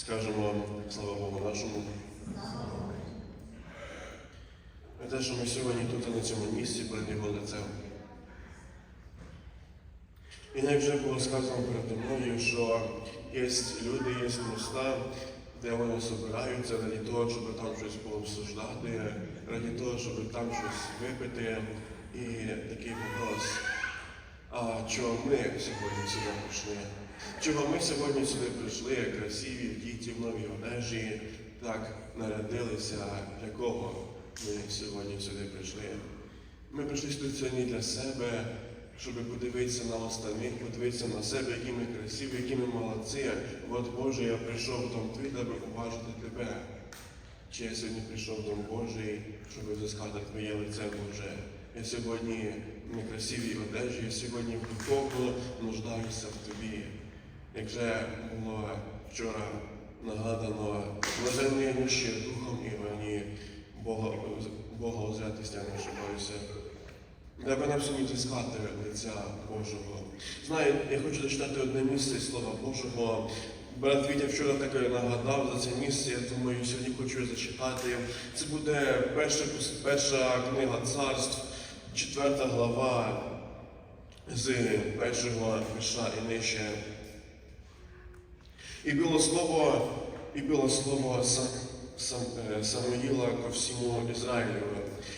Скажемо слава Богу нашому. За те, що ми сьогодні тут на цьому місці перед його лицем. І як вже було сказано перед мною, що є люди, є міста, де вони збираються раді того, щоб там щось пообсуждати, раді того, щоб там щось випити. І такий вопрос. А чого ми сьогодні сюди прийшли? Чого ми сьогодні сюди прийшли, як красиві, діти в новій одежі, так нарядилися, для кого ми сьогодні сюди прийшли? Ми прийшли сюди сьогодні для себе, щоб подивитися на остальних, подивитися на себе, які ми красиві, які ми молодці. От Боже, я прийшов в дом твій, аби побачити тебе. Чи я сьогодні прийшов в Дом Божий, щоб взискати Твоє лице Боже? Я сьогодні в некрасивій одежі, я сьогодні духовно нуждаюся в Тобі. Як вже було вчора нагадано, блаженні ще духом і вони Бога, озрятися не ошибаюся. Треба нам сьогодні зіскати лиця Божого. Знаю, я хочу зачитати одне місце із Слова Божого. Брат Вітя вчора таке нагадав за це місце, я думаю, сьогодні хочу зачитати. Це буде перша, перша книга царств, четверта глава з першого вірша і нижче. І було слово, і було слово Сам, Сам, э, Самуила ко всему Израилю.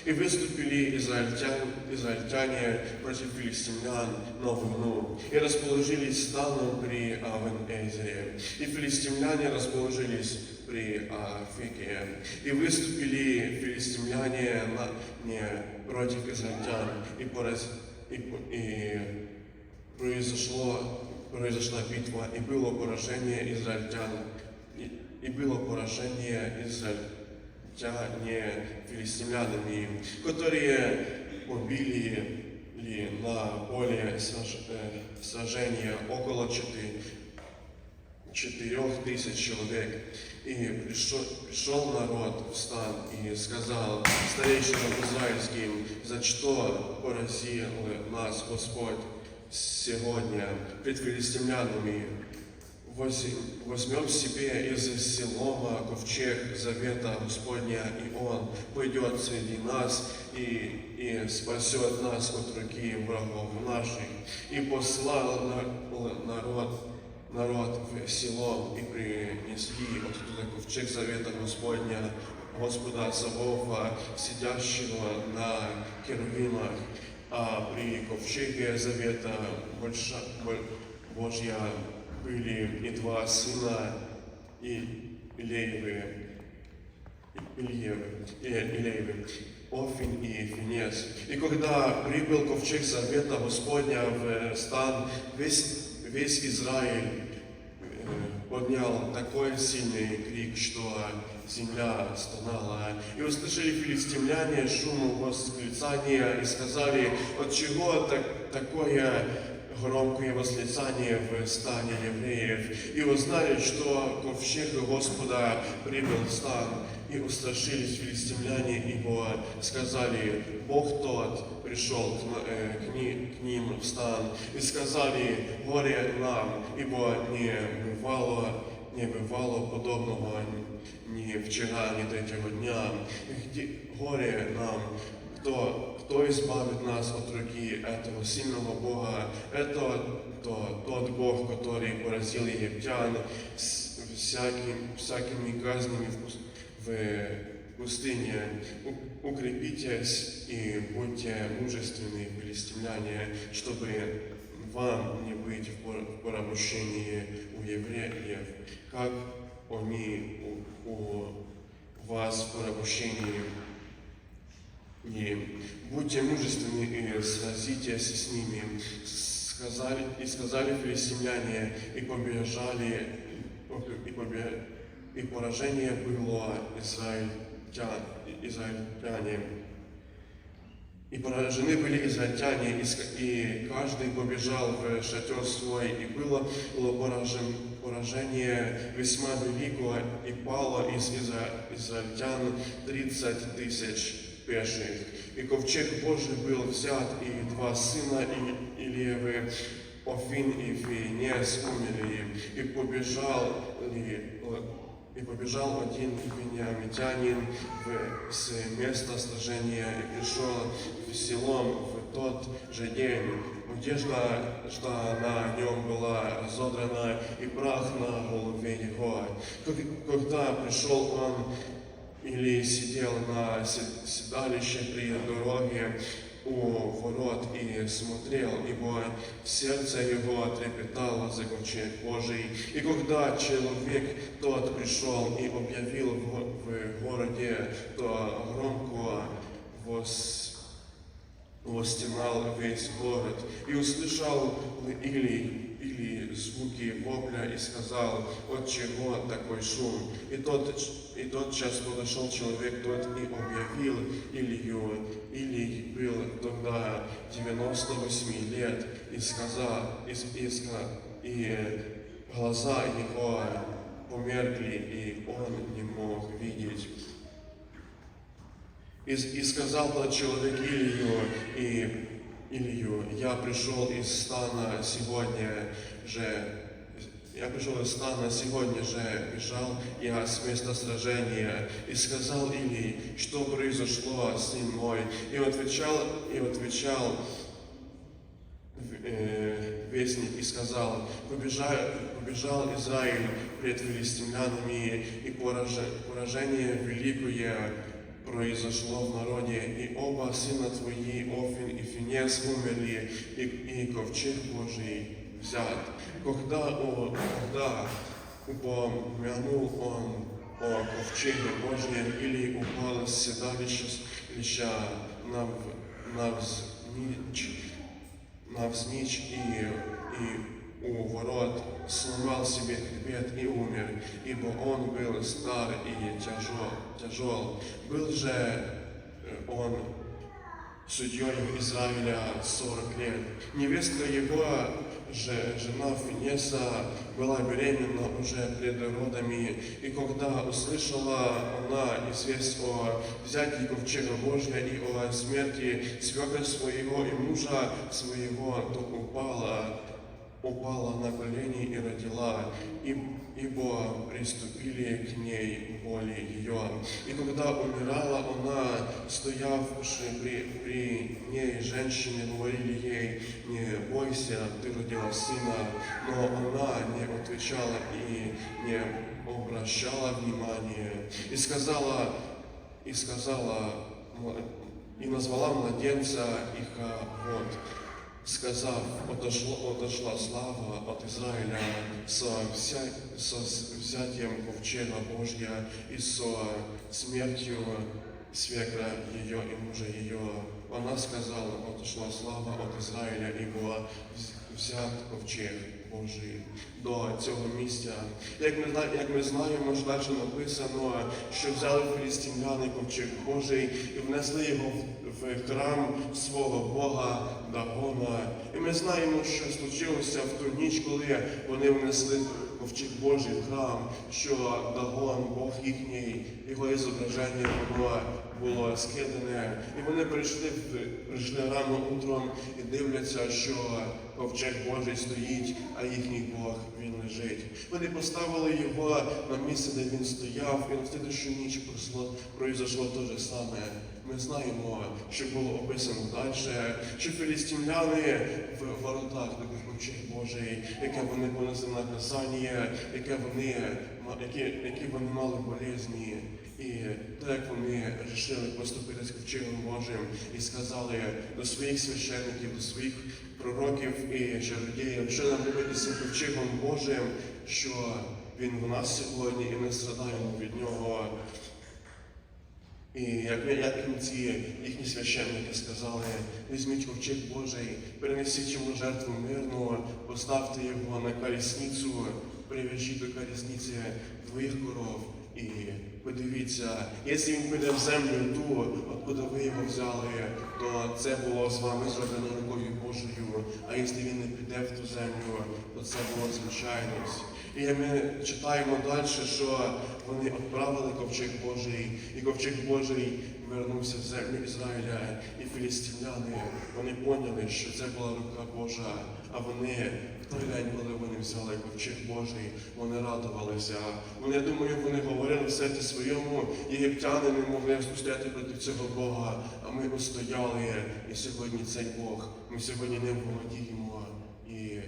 И выступили израильтяне, израильтяне против филистимлян на войну, и расположились станом при Авен-Эзере. И филистимляне расположились при Афеке. И выступили филистимляне на, не, против израильтян, и, пораз, и, по- и произошло, произошла битва, и было поражение израильтян, и, и было поражение израильтяне филистимлянами, которые убили ли на поле сраж- э, сражения около четы- четырех тысяч человек. И пришел, пришел народ в стан и сказал старейшинам израильским, за что поразил нас Господь сегодня пред филистимлянами, возьмем себе из Силома ковчег завета Господня, и Он пойдет среди нас и, и спасет нас от руки врагов наших. И послал народ, народ в Силом, и принесли оттуда ковчег завета Господня, Господа Савова, сидящего на херувимах, а при ковчеге завета больша, Бо- Божья были и два сына и Илеевы, Ильевы, и Илеевы, Офин и Финес. И когда прибыл ковчег завета Господня в стан, весь, весь Израиль э, поднял такой сильный крик, что земля стонала. И услышали филистимляне шум восклицания и сказали, от чего так, такое громкое восклицание в стане евреев. И узнали, что ковчег Господа прибыл в стан. И устрашились филистимляне его, сказали, Бог тот пришел к, н- э, к ни- к ним в стан. И сказали, горе нам, ибо не бывало, не бывало подобного ни вчера, ни третьего дня. Где, горе нам, кто, кто избавит нас от руки этого сильного Бога? Это то, тот Бог, который поразил египтян с всяким, всякими казнями в, пус- в пустыне. Укрепитесь и будьте мужественны, филистимляне, чтобы вам не быть в пор- в порабощении у евреев, как они у, у вас в порабощении и будьте мужественны и сразитесь с ними. Сказали, и сказали филистимляне, и побежали, и, побе- и поражение было израильтян, израильтяне. И поражены были израильтяне, и ска- и каждый побежал в шатер свой, и было, было поражен- поражение весьма великое, и пало из изра- израильтян тридцать тысяч пеших. И ковчег Божий был взят, и два сына И- Илиевы, Офин и Финес умерли, и побежал ли, и побежал один вениамитянин с места сражения и пришел в селом в тот же день. Одежда, что на нем была разодрана, и прах на голове его. Когда пришел он или сидел на се- седалище при дороге у ворот и смотрел, ибо сердце его трепетало за ковчег Божий. И когда человек тот пришел и объявил в городе, то громко вос Востенал весь город и услышал Или, или звуки вопля и сказал, от чего такой шум. И тот, и тот час подошел человек тот и объявил Илью. Илий был тогда 98 лет и сказал, и, и, и глаза его померкли, и он не мог видеть. И, и сказал тот человек Илью, и Илью, я пришел из стана сегодня же, я пришел из стана сегодня же, бежал я с места сражения, и сказал Илий, что произошло, сын мой, и отвечал, и отвечал, э, вестник и сказал, побежал, побежал Израиль пред филистимлянами, и пораже- поражение великое произошло в народе, и оба сына твои, Офин и Финес, умерли, и, и ковчег Божий взят. Когда, о, когда упомянул он о ковчеге Божьем, или упал с седалища лища нав, навзничь, навзничь и, и у ворот сломал себе хребет и умер, ибо он был стар и тяжел. тяжел. Был же э, он судьей Израиля 40 лет. Невестка его, же, жена Финеса, была беременна уже пред родами, и когда услышала она известь о взятии ковчега Божия и о смерти свекра своего и мужа своего, то упала, упала на колени и родила, ибо приступили к ней боли ее. И когда умирала она, стоявши при, при ней женщины говорили ей, не бойся, ты родила сына, но она не отвечала и не обращала внимания. И сказала, и сказала, и назвала младенца Ихавод, сказав, отошло, отошла слава от Израиля со, вся, со взятием ковчега Божья и со смертью свекра ее и мужа ее. Она сказала, отошла слава от Израиля, и була взят ковчег Божий до цього місця. Як ми, як ми знаємо, ж далі написано, що взяли філістимляни ковчег Божий і внесли його в, храм свого Бога Дагона. І ми знаємо, що случилося в ту ніч, коли вони внесли ковчег Божий в храм, що Дагон, Бог їхній, його зображення воно було скидане. І вони прийшли, прийшли рано утром і дивляться, що ковчег Божий стоїть, а їхній Бог він лежить. Вони поставили його на місце, де він стояв, і на слідущу ніч пройшло, те ж саме. Ми знаємо, що було описано далі, що філістимляни в воротах до ковчег Божий, яке вони понесли наказання, яке вони, які, які вони мали болезні. І так як вони вирішили поступити з ковчегом Божим і сказали до своїх священників, до своїх пророків і чародіїв, що нам робити з ковчегом Божим, що він в нас сьогодні і ми страдаємо від нього. І як, як ці їхні священники сказали, візьміть ковчег Божий, перенесіть йому жертву мирну, поставте його на колісницю, прив'яжіть до колісниці двоїх коров і подивіться, якщо він піде в землю ту, откуда ви його взяли, то це було з вами зроблено рукою Божою, а якщо він не піде в ту землю, то це було звичайність. І ми читаємо далі, що вони відправили ковчег Божий, і ковчег Божий вернувся в землю Ізраїля, і філістимляни, вони поняли, що це була рука Божа, а вони в той день, вони взяли ковчег Божий, вони радувалися. Вони, я думаю, вони говорили в серці своєму, єгиптяни не могли стояти проти цього Бога, а ми устояли. І сьогодні цей Бог, ми сьогодні ним володіємо. І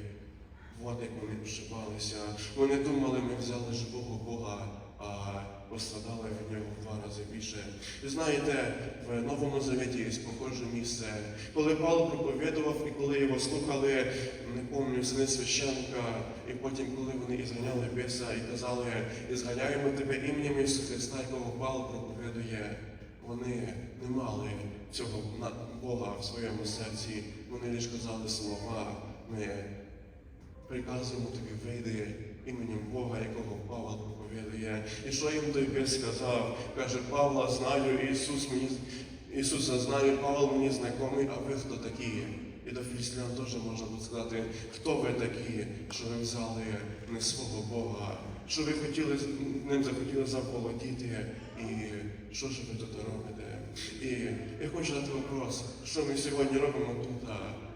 от як вони вшивалися. Вони думали, ми взяли живого Бога, а пострадали від нього в два рази більше. Ви знаєте, в Новому Завіті є похоже місце. Коли Павло проповідував і коли його слухали, не пам'ятаю, сини священка, і потім, коли вони ізганяли біса і казали, ізганяємо тебе ім'ям Ісуса Христа, якого Павло проповідує, вони не мали цього Бога в своєму серці. Вони лише казали слова. Ми приказуємо тобі вийди іменем Бога, якого Павло проповідує. І що їм той сказав? Каже, Павла знаю, Ісус мені Ісуса знаю, Павло мені знайомий, а ви хто такі? І до філістимлян теж можна буде сказати, хто ви такі, що ви взяли не свого Бога, що ви хотіли ним захотіли заволодіти, і що ж ви тут робите? І я хочу задати вопрос, що ми сьогодні робимо тут?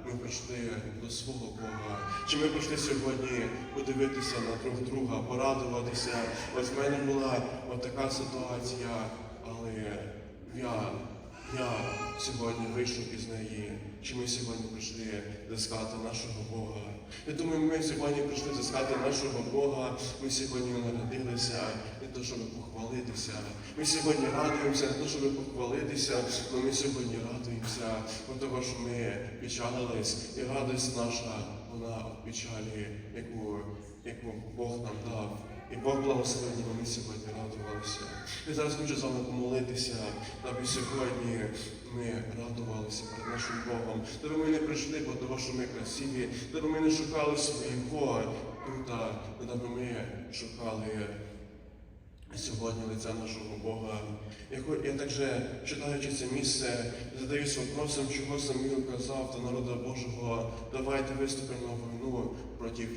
Ми прийшли до свого Бога. Чи ми прийшли сьогодні подивитися на друг друга, порадуватися? Ось в мене була отака ситуація, але я, я сьогодні вийшов із неї. Чи ми сьогодні прийшли зискати нашого Бога? Я думаю, ми сьогодні прийшли зіскати нашого Бога. Ми сьогодні народилися для того, щоб похвалитися. Ми сьогодні радуємося для того, щоб похвалитися, але ми сьогодні радуємося, бо того, що ми печалились, і радість наша, вона печалі, яку, яку Бог нам дав. І Бог благословив, бо ми сьогодні радувалися. Я зараз хочу з вами помолитися, аби сьогодні ми радувалися перед нашим Богом. Тобто ми не прийшли, бо того, що ми красиві, тобто ми не шукали свого тут, а тобто ми шукали сьогодні лиця нашого Бога. Я, також, читаючи це місце, задаюся вопросом, чого Самуїл казав до народу Божого, давайте виступимо на війну проти,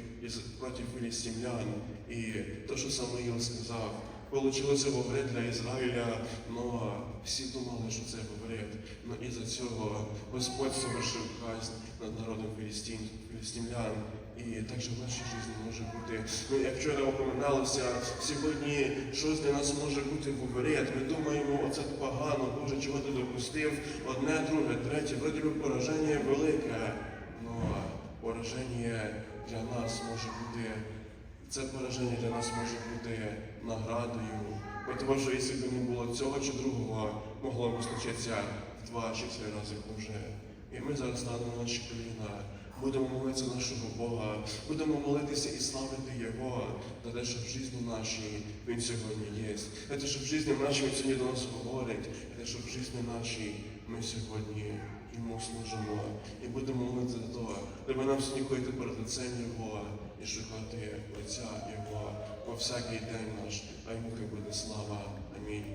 проти філістимлян. І те, що Самуїл сказав, Получилося говорити для Ізраїля, але всі думали, що це говорить. Но із-за цього Господь совершив казнь над народом філістим, філістимлян. І так же в нашій житті може бути. Ну, як вчора упоминалося, сьогодні щось для нас може бути говорить. Ми думаємо, оце погано, Боже, чого ти допустив? Одне, друге, третє, вроді би пораження велике. але пораження для нас може бути. Це пораження для нас може бути наградою. Бо Тому що якщо б не було цього чи другого, могло б случитися в два чи три рази хуже. І ми зараз станемо на наші коліна, будемо молитися нашого Бога, будемо молитися і славити Його за те, що в житті нашій Він сьогодні є. За те, що в житті нашій Він сьогодні до нас говорить, за те, що в житті нашій ми сьогодні йому служимо і будемо молитися за того, щоб нам сьогодні ходити перед лицем Його і шукати лиця Його по всякий день наш, а йому буде слава. Амінь.